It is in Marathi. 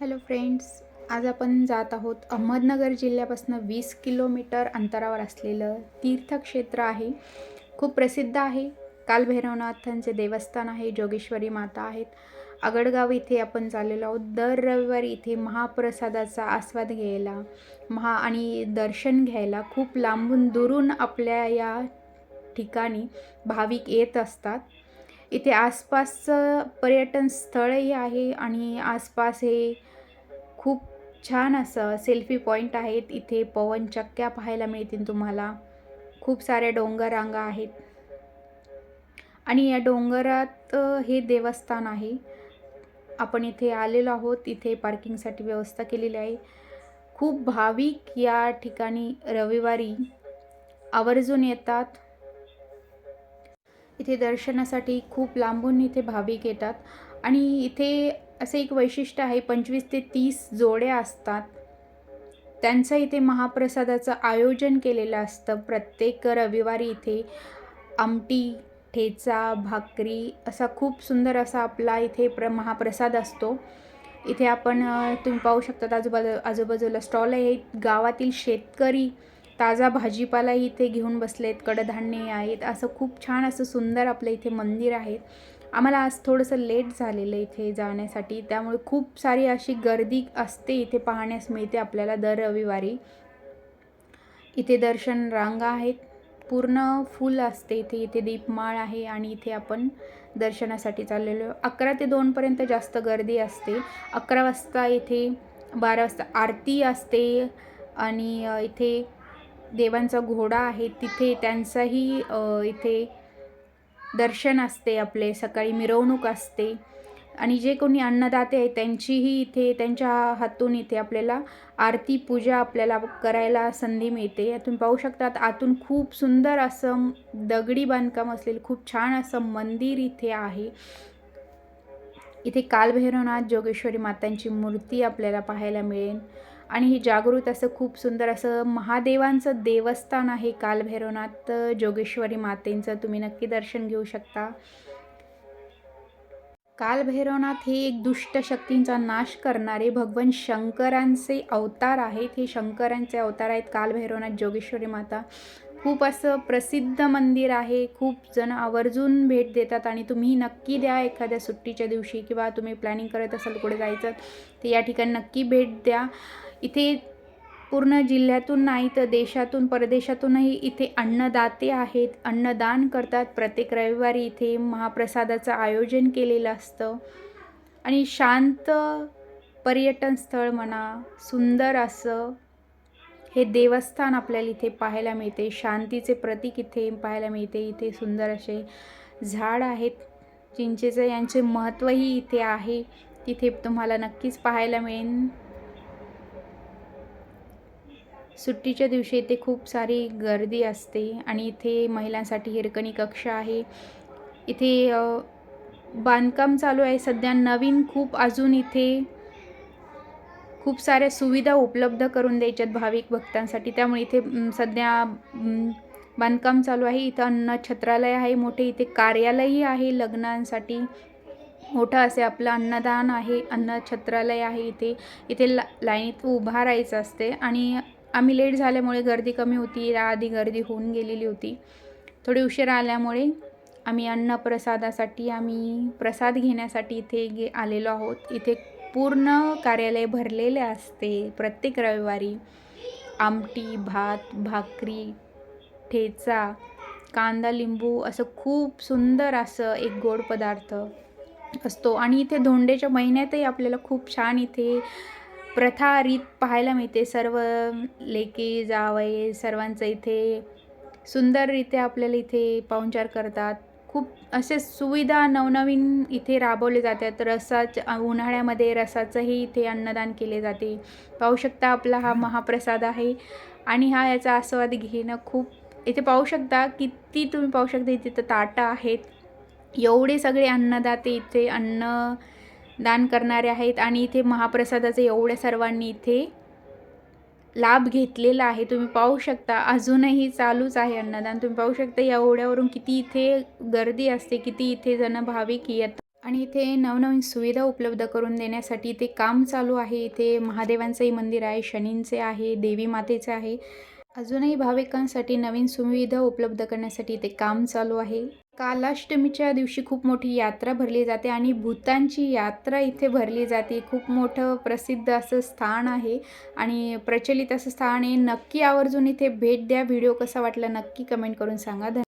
हॅलो फ्रेंड्स आज आपण जात आहोत अहमदनगर जिल्ह्यापासून वीस किलोमीटर अंतरावर असलेलं तीर्थक्षेत्र आहे. खूप प्रसिद्ध आहे. कालभैरवनाथांचे देवस्थान आहे जोगेश्वरी माता आहेत. आगडगाव इथे आपण चाललेलो आहोत. दर रविवारी इथे महाप्रसादाचा आस्वाद घ्यायला महा आणि दर्शन घ्यायला खूप लांबून दुरून आपल्या या ठिकाणी भाविक येत असतात. इथे आसपासचं पर्यटन स्थळही आहे आणि आसपास हे खूप छान असं सेल्फी पॉईंट आहेत. इथे पवनचक्क्या पाहायला मिळतील तुम्हाला. खूप साऱ्या डोंगररांगा आहेत. आणि या डोंगरात हे देवस्थान आहे. आपण इथे आलेलो आहोत. इथे पार्किंगसाठी व्यवस्था केलेली आहे. खूप भाविक या ठिकाणी रविवारी आवर्जून येतात. इथे दर्शनासाठी खूप लांबून इथे भाविक येतात. आणि इथे असं एक वैशिष्ट्य आहे पंचवीस ते तीस जोड्या असतात. त्यांचं इथे महाप्रसादाचं आयोजन केलेलं असतं. प्रत्येक रविवारी इथे आमटी ठेचा भाकरी असा खूप सुंदर असा आपला इथे प्र महाप्रसाद असतो. इथे आपण तुम्ही पाहू शकता आजूबाजू आजूबाजूला स्टॉल आहे. गावातील शेतकरी ताजा भाजीपाला इथे घेऊन बसलेत कडधान्ये आहेत. असं खूप छान असं सुंदर आपलं इथे मंदिर आहे. आम्हाला आज थोडंसं लेट झालेलं इथे जाण्यासाठी. त्यामुळे खूप सारी अशी गर्दी असते इथे पाहण्यास मिळते आपल्याला दर रविवारी. इथे दर्शन रांगा आहेत. पूर्ण फुल असते इथे. इथे दीपमाळ आहे आणि इथे आपण दर्शनासाठी चाललेलो अकरा ते दोनपर्यंत जास्त गर्दी असते. अकरा वाजता इथे बारा वाजता आरती असते आणि इथे देवांचा घोडा आहे तिथे त्यांचाही इथे दर्शन असते आपले सकाळी मिरवणूक असते. आणि जे कोणी अन्नदाते आहेत त्यांचीही इथे त्यांच्या हातून इथे आपल्याला आरती पूजा आपल्याला करायला संधी मिळते. यातून पाहू शकतात आतून खूप सुंदर असं दगडी बांधकाम असलेलं खूप छान असं मंदिर इथे आहे. इथे कालभैरवनाथ जोगेश्वरी मातांची मूर्ती आपल्याला पाहायला मिळेल. आणि हे जागृत असं खूप सुंदर असं महादेवांचं देवस्थान आहे कालभैरवनाथ जोगेश्वरी मातेंचं तुम्ही नक्की दर्शन घेऊ शकता. कालभैरवनाथ हे एक दुष्ट शक्तींचा नाश करणारे भगवान शंकरांचे अवतार आहेत. हे शंकरांचे अवतार आहेत कालभैरवनाथ जोगेश्वरी माता. खूप असं प्रसिद्ध मंदिर आहे. खूप जण आवर्जून भेट देतात आणि तुम्ही नक्की द्या एखाद्या सुट्टीच्या दिवशी किंवा तुम्ही प्लॅनिंग करत असाल कुठे जायचं तर या ठिकाणी नक्की भेट द्या. इथे पूर्ण जिल्ह्यातून नाही तर देशातून परदेशातूनही इथे अन्नदाते आहेत. अन्नदान करतात. प्रत्येक रविवारी इथे महाप्रसादाचं आयोजन केलेलं असतं. आणि शांत पर्यटन स्थळ म्हणा सुंदर असं हे देवस्थान आपल्याला इथे पाहायला मिळते. शांतीचे प्रतीक इथे पाहायला मिळते. इथे सुंदर असे झाड आहेत. चिंचेचं यांचे महत्त्वही इथे आहे. तिथे तुम्हाला नक्कीच पाहायला मिळेल सुट्टीच्या दिवशी इथे खूप सारी गर्दी असते आणि इथे महिलांसाठी हिरकणी कक्ष आहे. इथे बांधकाम चालू आहे. सध्या नवीन खूप अजून इथे खूप साऱ्या सुविधा उपलब्ध करून द्यायच्यात भाविक भक्तांसाठी. त्यामुळे इथे सध्या बांधकाम चालू आहे. इथं अन्न छत्रालय आहे. मोठे इथे कार्यालयही आहे लग्नांसाठी. मोठं असे आपलं अन्नदान आहे. अन्न छत्रालय आहे इथे. इथे ला लाईनीत उभा राहायचं असते आणि आम्ही लेट झाल्यामुळे गर्दी कमी होती. आधी गर्दी होऊन गेलेली होती. थोडी उशीर आल्यामुळे आम्ही अन्नप्रसादासाठी आम्ही प्रसाद घेण्यासाठी इथे गे आलेलो आहोत. इथे पूर्ण कार्यालय भरलेले असते. प्रत्येक रविवारी आमटी भात भाकरी ठेचा कांदा लिंबू असं खूप सुंदर असं एक गोड पदार्थ असतो. आणि इथे धोंडेच्या महिन्यातही आपल्याला खूप छान इथे प्रथा रीत पाहायला मिळते. सर्व लेकी जावई सर्वांचं इथे सुंदररित्या आपल्याला इथे पाहुणचार करतात. खूप असे सुविधा नवनवीन इथे राबवले जातात. रसाच्या उन्हाळ्यामध्ये रसाचंही इथे अन्नदान केले जाते. पाहू शकता आपला हा महाप्रसाद आहे आणि हा याचा आस्वाद घेणं खूप इथे पाहू शकता किती तुम्ही पाहू शकता इथे तर ताटं आहेत. एवढे सगळे अन्नदाते इथे अन्न दान करणारे आहेत आणि इथे महाप्रसादाचं एवढ्या सर्वांनी इथे लाभ घेतलेला आहे. तुम्ही पाहू शकता अजूनही चालूच आहे अन्नदान. तुम्ही पाहू शकता या ओढ्यावरून किती इथे गर्दी असते किती इथे जण भाविक येतात. आणि इथे नवनवीन सुविधा उपलब्ध करून देण्यासाठी इथे काम चालू आहे. इथे महादेवांचंही मंदिर आहे शनींचे आहे देवी मातेचे आहे. अजूनही भाविकांसाठी नवीन सुविधा उपलब्ध करण्यासाठी इथे काम चालू आहे. कालाष्टमीच्या दिवशी खूप मोठी यात्रा भरली जाते आणि भूतांची यात्रा इथे भरली जाते. खूप मोठं प्रसिद्ध असं स्थान आहे आणि प्रचलित असं स्थान आहे. नक्की आवर्जून इथे भेट द्या. व्हिडिओ कसा वाटला नक्की कमेंट करून सांगा. धन्यवाद.